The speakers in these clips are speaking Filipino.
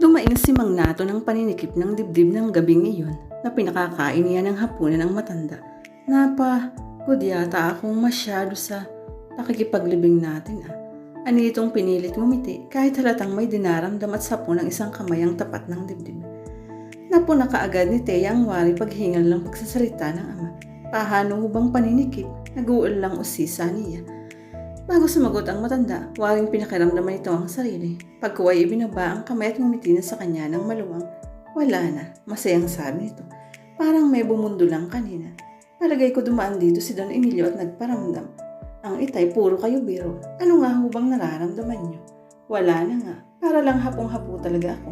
Dumaing si Mang Nato ng paninikip ng dibdib ng gabing iyon na pinakakain niya ng hapunan ng matanda. Napa, good yata akong masyado sa pakikipaglibing natin ah. Ani itong pinilit ngumiti kahit halatang may dinaramdam at sapo ng isang kamay ang tapat ng dibdib. Napuna kaagad ni Teya ang wari paghingal ng pagsasalita ng ama. Pahano hubang paninikip, naguol lang usisa niya. Bago sumagot ang matanda, waring pinakiramdaman ito ang sarili. Pagkuway ibinaba ang kamay at ngumiti na sa kanya ng maluwang. Wala na, masayang sabi nito. Parang may bumundo lang kanina. Palagay ko dumaan dito si Don Emilio at nagparamdam. Ang itay, puro kayo biro. Ano nga hubang nararamdaman nyo? Wala na nga. Para lang hapong-hapo talaga ako.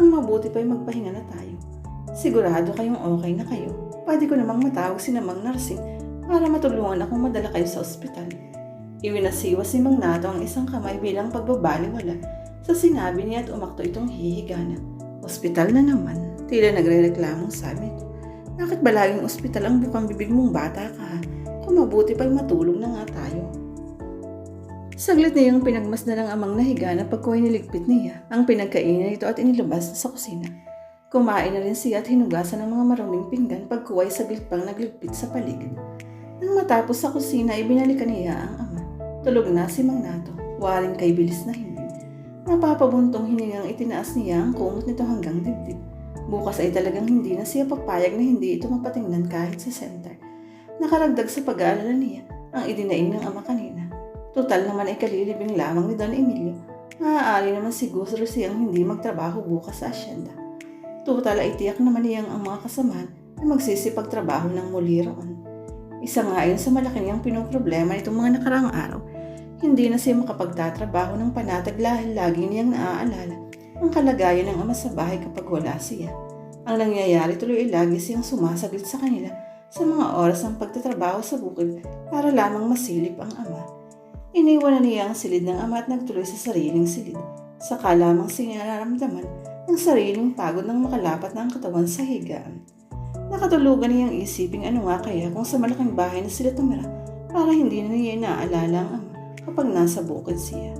Ang mabuti pa'y magpahinga na tayo. Sigurado kayong okay na kayo. Pwede ko namang matawag si namang nursing para matulungan akong madala kayo sa ospital. Iwinasiwa si Mang Nato ang isang kamay bilang pagbabaliwala sa sinabi niya at umakto itong hihiga na. Ospital na naman. Tila nagre-reklamong sabi nito. Bakit ba laging ospital ang bukang bibig mong bata ka? Kung mabuti pa'y matulog na nga tayo. Saglit niyang pinagmasdan ng amang nahiga na pagkuhay niligpit niya ang pinagkainan nito at inilabas sa kusina. Kumain na rin siya at hinugasan ng mga maruming pinggan pagkuhay saglit pang nagligpit sa paligid. Nang matapos sa kusina, ibinalikan niya ang. Tulog na si Mang Nato, waring kay bilis na hindi. Napapabuntong hiningang itinaas niya ang kumot nito hanggang dibdib. Bukas ay talagang hindi na siya papayag na hindi ito mapatingnan kahit sa center. Nakaragdag sa pag-aalala niya ang idinaing ng ama kanina. Total naman ay kalilibing lamang ni Don Emilio. Maaari naman siguro siyang hindi magtrabaho bukas sa asyenda. Total ay tiyak naman niyang ang mga kasamahan ay magsisipagtrabaho ng muli roon. Isa nga yun sa malaki niyang pinoproblema nitong mga nakaraang araw. Hindi na siya makapagtatrabaho ng panatag dahil lagi niyang naaalala ang kalagayan ng ama sa bahay kapag wala siya. Ang nangyayari tuloy ay lagi siyang sumasaglit sa kanila sa mga oras ng pagtatrabaho sa bukid para lamang masilip ang ama. Iniwan na niya ang silid ng ama at nagtuloy sa sariling silid. Saka lamang siya nararamdaman ang sariling pagod ng makalapat na ang katawan sa higaan. Nakatulugan niyang isiping ano nga kaya kung sa malaking bahay na sila tumira para hindi na niya inaalala ang ama kapag nasa bukid siya.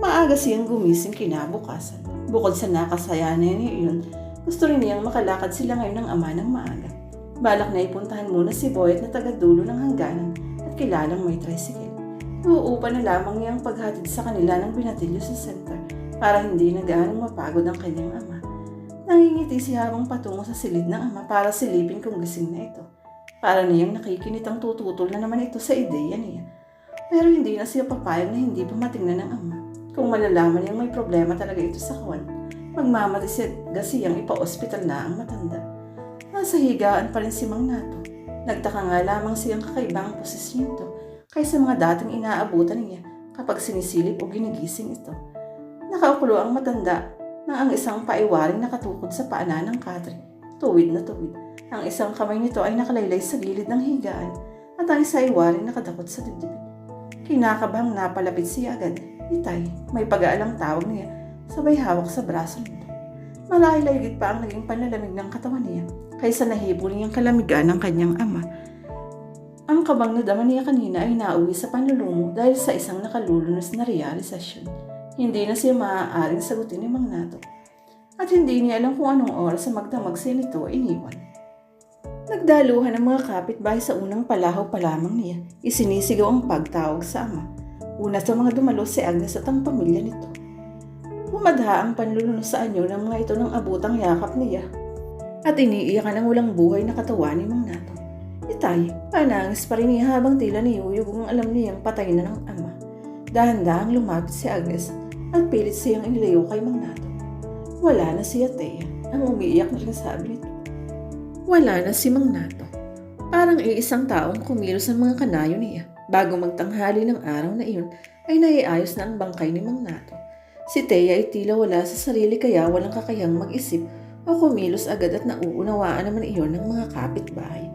Maaga siyang gumising kinabukasan. Bukod sa nakasayanan niya iyon, gusto rin niyang makalakad sila ngayon ng ama ng maaga. Balak na ipuntahan muna si Boyet na taga-dulo ng hangganan at kilalang may tricycle. Uupa na lamang niya ang paghatid sa kanila ng binatilyo sa center para hindi na gaanong mapagod ang kanyang ama. Nangingiti si habang patungo sa silid ng ama para silipin kung gising na ito. Para niyang nakikinit ang tututol na naman ito sa ideya niya. Pero hindi na siya papayag na hindi pa matingnan ng ama. Kung malalaman niyang may problema talaga ito sa kawan, magmamatisig siyang ipa-ospital na ang matanda. Nasa higaan pa rin si Mang Nato. Nagtaka nga lamang siyang kakaibang posisyon ito kaysa mga dating inaabutan niya kapag sinisilip o ginigising ito. Nakaukulo ang matanda na ang isang paiwaring nakatukod sa paanan ng katre, tuwid na tuwid. Ang isang kamay nito ay nakalaylay sa gilid ng higaan at ang isa ay waring nakadakot sa dibdib. Kinakabahang napalapit siya agad. Itay, may pag-aalang tawag niya, sabay hawak sa braso nito. Malahilaygit pa ang naging panlalamig ng katawan niya kaysa nahibo niyang kalamigan ng kanyang ama. Ang kabang na dama niya kanina ay nauwi sa panlulumo dahil sa isang nakalulunos na realisasyon. Hindi na siya maaaring sagutin ni Mang Nato. At hindi niya alam kung anong oras sa magdamag siya nito iniwan. Nagdaluhan ang mga kapitbahay sa unang palahaw pa lamang niya. Isinisigaw ang pagtawag sa ama. Una sa mga dumalo si Agnes at ang pamilya nito. Pumadha ang panlulunos sa anyo ng mga ito ng abutang yakap niya. At iniiyakan ang walang buhay na katawan ni Mang Nato. Itay, panangis pa rin niya habang tila niyuyog ang alam niyang patay na ng ama. Dahan-dahang lumapit si Agnes at pilit siyang inilayo kay Mang Nato. Wala na si Atea, ang umiiyak na sabi nito. Wala na si Mang Nato. Parang iisang taong kumilos ang mga kanayo niya. Bago magtanghali ng araw na iyon, ay naiayos na ang bangkay ni Mang Nato. Si Teya ay tila wala sa sarili kaya walang kakayang mag-isip o kumilos agad at nauunawaan naman iyon ng mga kapitbahay.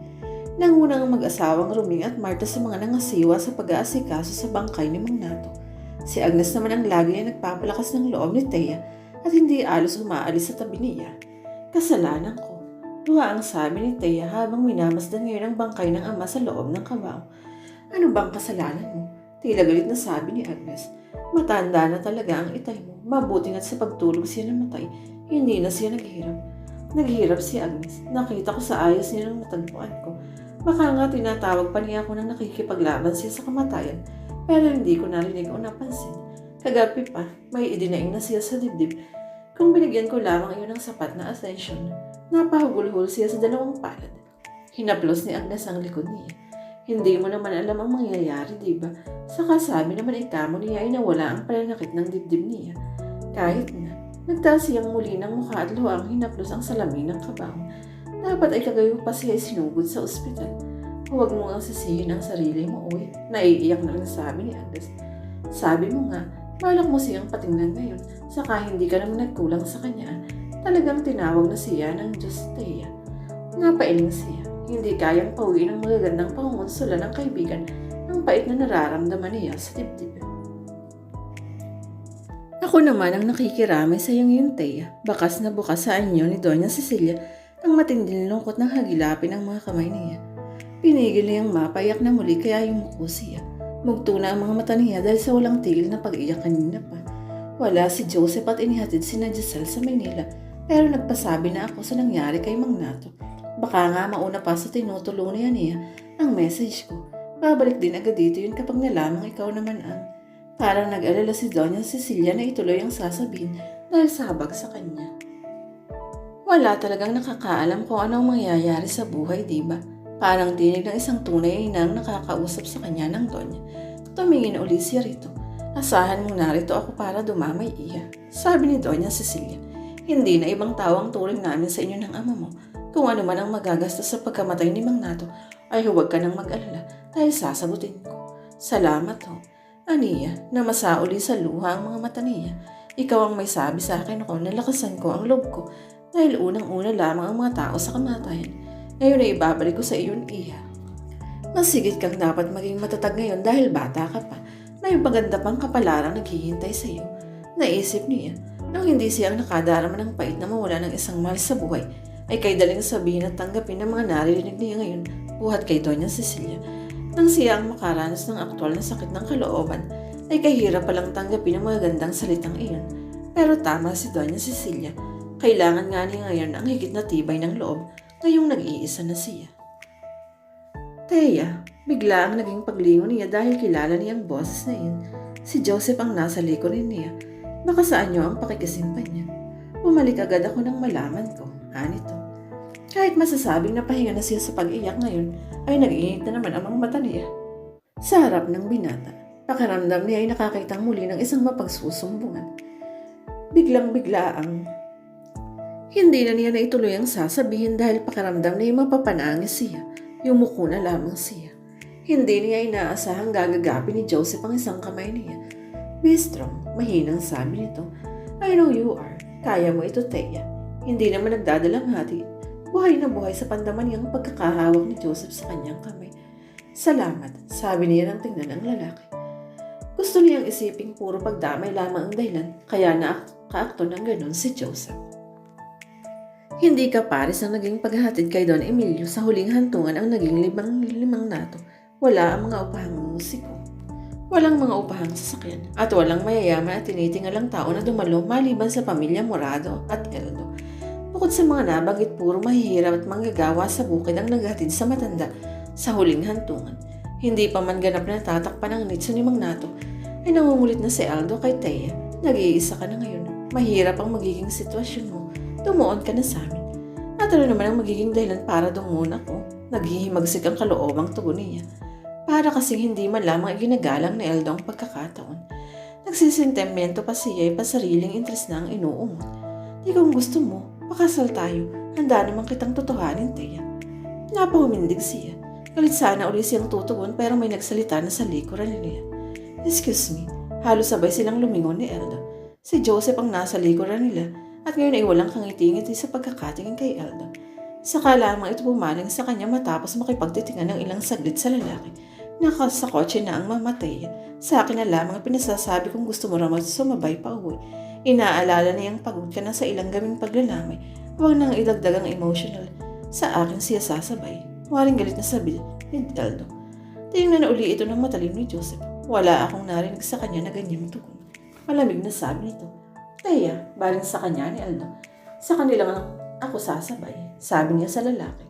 Nangunang ang mag-asawang Ruming at Marta sa mga nangasiwa sa pag-aasikaso sa bangkay ni Mang Nato. Si Agnes naman ang lagi na nagpapalakas ng loob ni Teya at hindi alos umaalis sa tabi niya. Kasalanan ko. Duha ang sabi ni Teya habang minamasdan ngayon ang bangkay ng ama sa loob ng kabaw. Ano bang kasalanan mo? Tila galit na sabi ni Agnes. Matanda na talaga ang itay mo. Mabuti na't sa pagtulog siya namatay. Hindi na siya naghirap. Naghirap si Agnes. Nakita ko sa ayos niya ng natagpuan ko. Baka nga tinatawag pa niya ako na nakikipaglaban siya sa kamatayan. Pero hindi ko narinig o napansin. Kagabi pa, may idinaing na siya sa dibdib. Kung binigyan ko lamang iyon ng sapat na attention, napahugulhol siya sa dalawang palad. Hinaplos ni Agnes ang likod niya. Hindi mo naman alam ang mangyayari, di ba? Saka sabi naman ay kamo niya ay nawala ang pananakit ng dibdib niya. Kahit na, nagtaas siyang muli ng mukha at luha ang hinaplos ang salamin ng kabaong. Dapat ay kagayo pa siya ay sinugod sa ospital. Huwag mo ang sisihin ang sarili mo, uy. Naiiyak na lang sabi ni Agnes. Sabi mo nga, balak mo siyang patingnan ngayon, saka hindi ka naman nagkulang sa kanya. Talagang tinawag na siya ng Diyos Thea. Napailing siya. Hindi kayang pauwiin ang magagandang pangungonsula ng kaibigan ang pait na nararamdaman niya sa dibdib. Ako naman ang nakikiramay sa iyong yun, Thea. Bakas na bukas sa anyo ni Doña Cecilia ang matinding lungkot ng hagilapin ng mga kamay niya. Pinigil niyang mapayak na muli kaya yumuko siya. Mugto na ang mga mata niya dahil sa walang tigil na pag-iyak kanina pa. Wala si Joseph at inihatid si na Giselle sa Manila pero nagpasabi na ako sa nangyari kay Mang Nato. Baka nga mauna pa sa tinutulunan niya ang message ko. Babalik din agad dito yun kapag nalamang ikaw naman ang... Parang nag-alala si Doña Cecilia na ituloy ang sasabihin dahil sabag sa kanya. Wala talagang nakakaalam kung anong mangyayari sa buhay, di ba? Parang tinig ng isang tunay na ang nakakausap sa kanya ng Donya. Tumingin uli siya rito. Asahan mo narito ako para dumamay iya. Sabi ni Doña Cecilia, hindi na ibang tao ang turing namin sa inyo ng ama mo. Kung ano man ang magagastos sa pagkamatay ni Mang Nato, ay huwag ka nang mag-alala dahil sasagutin ko. Salamat ho. Aniya, na masauli sa luha ang mga mata niya. Ikaw ang may sabi sa akin ako na lakasan ko ang loob ko dahil unang-una lamang ang mga tao sa kamatayan. Ngayon ay ibabalik ko sa iyon, Iha. Masigit kang dapat maging matatag ngayon dahil bata ka pa. May maganda pang kapalarang naghihintay sa iyo. Naisip niya, nang hindi siya ang nakadarama ng pait na mawala ng isang mahal sa buhay, ay kay daling sabihin at tanggapin ang mga naririnig niya ngayon buhat kay Doña Cecilia. Nang siya ang makaranas ng aktwal na sakit ng kalooban, ay kahirap palang tanggapin ang mga gandang salitang iyon. Pero tama si Doña Cecilia, kailangan nga niya ngayon ang higit na tibay ng loob ngayong nag-iisa na siya. Teya, bigla ang naging paglingon niya dahil kilala niyang boses na iyon. Si Joseph ang nasa likurin niya. Baka saan niyo ang pakikisimpan niya. Bumalik agad ako nang malaman ko. Anito. Kahit masasabing napahinga na siya sa pag-iyak ngayon, ay nag-iinit na naman ang mga mata niya. Sa harap ng binata, pakiramdam niya ay nakakitang muli ng isang mapagsusumbungan. Biglang bigla ang hindi na niya naituloy ang sasabihin dahil pakiramdam niya ay mapapanangis siya. Yumuko na lamang siya. Hindi niya inaasahang gagagapin ni Joseph ang isang kamay niya. Be mahinang sabi nito. I know you are. Kaya mo ito, Teya. Hindi naman nagdadalang hati. Buhay na buhay sa pandaman niyang pagkakahawak ni Joseph sa kanyang kamay. Salamat, sabi niya ng tingnan ng lalaki. Gusto niyang isiping puro pagdamay lamang ang dahilan, kaya nakaakto ng ganon si Joseph. Hindi ka pares ang naging paghahatid kay Don Emilio sa huling hantungan ang naging limang limang nato. Wala ang mga upahang musiko. Walang mga upahang sasakyan at walang mayayaman at tinitingalang tao na dumalo maliban sa pamilya Morado at Eldo. Bukod sa mga nabanggit puro mahihirap at manggagawa sa bukid ang naghatid sa matanda sa huling hantungan. Hindi pa man ganap na tatakpan ang nitso ni Mang Nato ay nangungulit na si Aldo kay Thea. Nag-iisa ka na ngayon. Mahirap ang magiging sitwasyon mo. Tumuon ka na sa amin. At ano naman ang magiging dahilan para dumuna ko? Naghihimagsik ang kaloobang tugon niya. Para kasing hindi man lamang ginagalang ni Eldo ang pagkakataon. Nagsisentemento pa siya ay pasariling interes na ang inuumot. Di kung gusto mo, pakasal tayo. Handa naman kitang totohanin, Teya. Napahumindig siya. Galit sana uli siyang tutugon pero may nagsalita na sa likuran niya. Excuse me, halos sabay silang lumingon ni Elda. Si Joseph ang nasa likuran nila at ngayon ay walang kangiti-ngiti sa pagkakatingin kay Elda. Saka lamang ito pumaling sa kanya matapos makipagtitingan ng ilang saglit sa lalaki. Nakasa kotse na ang mamatay. Sa akin na lamang pinasasabi kung gusto mo raman sumabay pa uwi. Inaalala niyang pagod ka na sa ilang gaming paglalamay. Huwag nang idagdag ang emotional. Sa akin siya sasabay. Waring galit na sabi ni Eldo. Tingnan na uli ito ng matalim ni Joseph. Wala akong narinig sa kanya na ganyang tugon. Malamig na sabi nito. Teya, baling sa kanya ni Aldo. Sa kanila nga ako sasabay, sabi niya sa lalaki.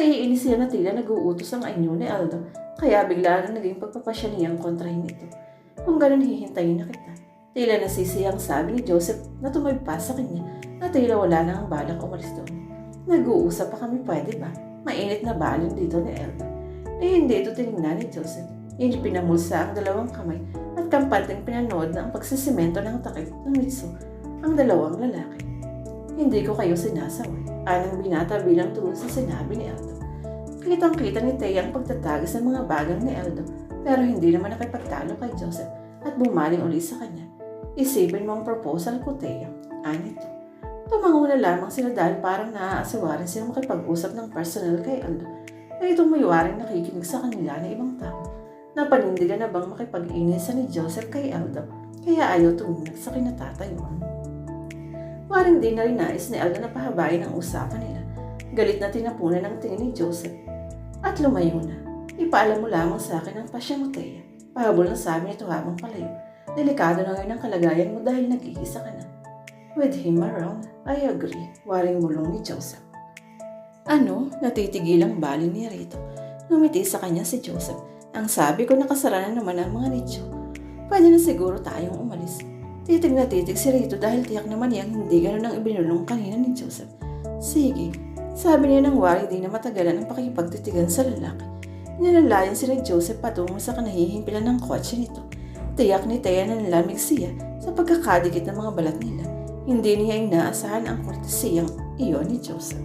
Naiinis siya na tila nag-uutos ang anyo ni Aldo, kaya bigla na naging pagpapasya niyang kontrahin ito. Kung ganun hihintayin na kita. Tila nasisiyang sabi ni Joseph na tumagpas sa kanya na tila wala na ang balak umalis doon. Nag-uusap pa kami pwede ba? Mainit na balon dito ni Elda. Eh hindi ito tinignan ni Joseph. Hindi pinamulsa ang dalawang kamay at kampanteng pinanood na ang pagsisimento ng takip ng Mitsu ang dalawang lalaki. Hindi ko kayo sinasaway. Anang binata bilang tuon sa sinabi ni Aldo. Kitang-kita ni Thea ang pagtatagas ng mga bagang ni Aldo pero hindi naman nakipagtalo kay Joseph at bumaling uli sa kanya. Isipin mo ang proposal ko, Thea. Anito. Tumango na lamang sila dahil parang naaasawa rin silang makipag-usap ng personal kay Aldo na itong maywaring nakikinig sa kanila na ibang tao. Napanindigan na bang makipag-inisa ni Joseph kay Aldo kaya ayaw tuminag sa kinatatayuan. Waring di na rin nais ni Aldo na pahabain ang usapan nila. Galit na tinapunan ng tingin ni Joseph. At lumayo na. Ipaalam mo lamang sa akin ang pasya mo, Thea. Pahabol na sabi nito habang palayo. Delikado na ngayon ang kalagayan mo dahil nag-iisa ka na. With him around, I agree. Waring mulong ni Joseph. Ano? Natitigil ang bali ni Rito. Ngumiti sa kanya si Joseph. Ang sabi ko nakasara na naman ang mga nicho. Pwede na siguro tayong umalis. Titig na titig si Rito dahil tiyak naman niyang hindi ganun ang ibinulong kanina ni Joseph. Sige. Sabi niya ng wari di na matagalan ang pakipagtitigan sa lalaki. Nilalayan si Joseph patungo sa kanahihimpilan ng kotse nito. Tiyak ni Thea na nalamig siya sa pagkakadikit ng mga balat nila. Hindi niya inaasahan ang kortesiyang iyon ni Joseph.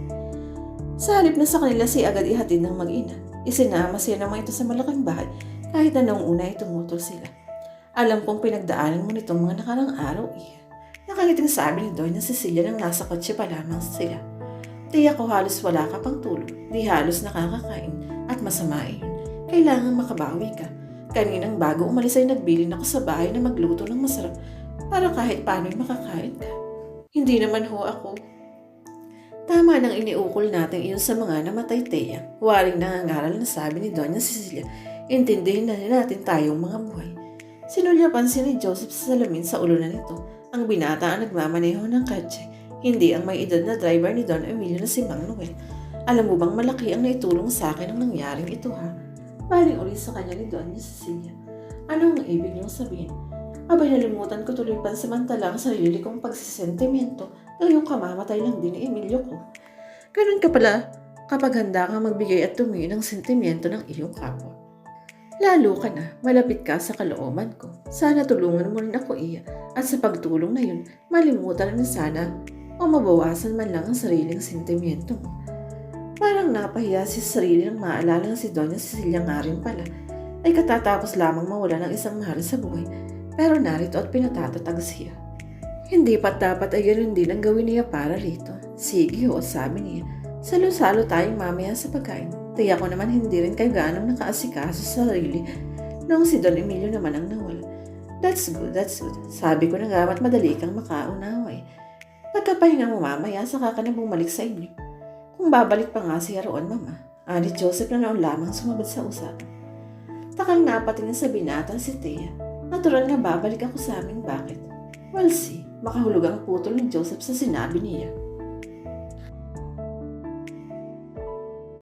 Sa halip na sa kanila si agad ihatid ng mag-ina. Isinama siya naman ito sa malaking bahay kahit na noong una ay tumutol sila. Alam kong pinagdaanan mo nitong mga nakarang araw eh. Nakangiting sabi ni Doy na Cecilia nang nasa kotse pa lamang sila. Tiyak ko halos wala ka pang tulog, di halos nakakakain at masama iyon. Kailangan makabawi ka. Kaninang bago umalis ay nagbilin ako sa bahay na magluto ng masarap para kahit paano'y makakain ka. Hindi naman ho ako. Tama nang iniukol natin iyon sa mga namatay Teya. Waring nangangaral na sabi ni Doña Cecilia, intindihin na natin tayong mga buhay. Sinulyapan si ni Joseph sa salamin sa ulo na nito. Ang binata ang nagmamaneho ng kotse, hindi ang may edad na driver ni Don Emilio na si Mang Noel. Alam mo bang malaki ang naitulong sa akin ang nangyaring ito ha? Baling uli sa kanya ni Doña Cecilia. Ano ang ibig niyong sabihin? Abay nalimutan ko tuloy pansamantala ang sarili kong pagsisentimiento dahil yung kamamatay lang din ni Emilio ko. Ganun ka pala kapag handa kang magbigay at tumingin ng sentimiento ng iyong kapwa. Lalo ka na, malapit ka sa kalooban ko. Sana tulungan mo rin ako iya at sa pagtulong na yun, malimutan na sana o mabawasan man lang ang sariling sentimiento mo. Parang napahiya si sarili ng maalala si Doña Cecilia nga rin pala ay katatapos lamang mawala ng isang mahal sa buhay pero narito at pinatatatag siya. Hindi pa dapat ay ganun din ang gawin niya para rito. Sige ho, sabi niya. Salo-salo tayong mamaya sa pagkain. Tiyak ko naman hindi rin kayo gaanong nakaasikaso sa sarili noong si Don Emilio naman ang nawala. That's good, that's good. Sabi ko na nga at madali kang makaunaway. Pagkapahinga mo mamaya, saka ka na bumalik sa inyo. Kung babalik pa nga siya roon, mama. Ani Joseph na noon lamang sumabad sa usapan. Takang napatingin sa binata si Thea. Natural na babalik ako sa amin, bakit? Well, see, makahulog ang putol ni Joseph sa sinabi niya.